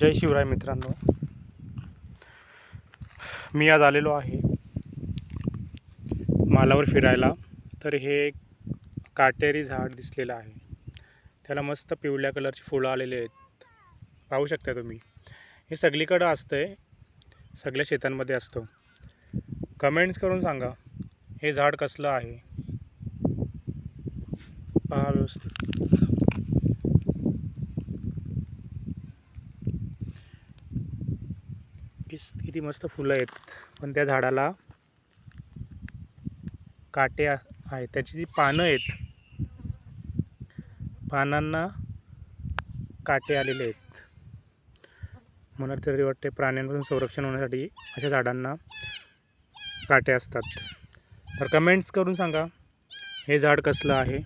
जय शिवराय मित्रांनो. मी आज आलेलो आहे मालावर फिरायला. तर हे एक काटेरी झाड दिसलेलं आहे. त्याला मस्त पिवळ्या कलरची फुलं आलेली आहेत. पाहू शकता तुम्ही. हे सगळीकडं असतं आहे सगळ्या शेतांमध्ये असतं. कमेंट्स करून सांगा हे झाड कसलं आहे? पहा व्यवस्थित. किस किती मस्त फुलं आहेत. पण त्या झाडाला काटे आहेत. त्याची जी पानं आहेत पानांना काटे आलेले आहेत. मला तरी वाटते प्राण्यांपासून संरक्षण होण्यासाठी अशा झाडांना काटे असतात. तर कमेंट्स करून सांगा हे झाड कसलं आहे?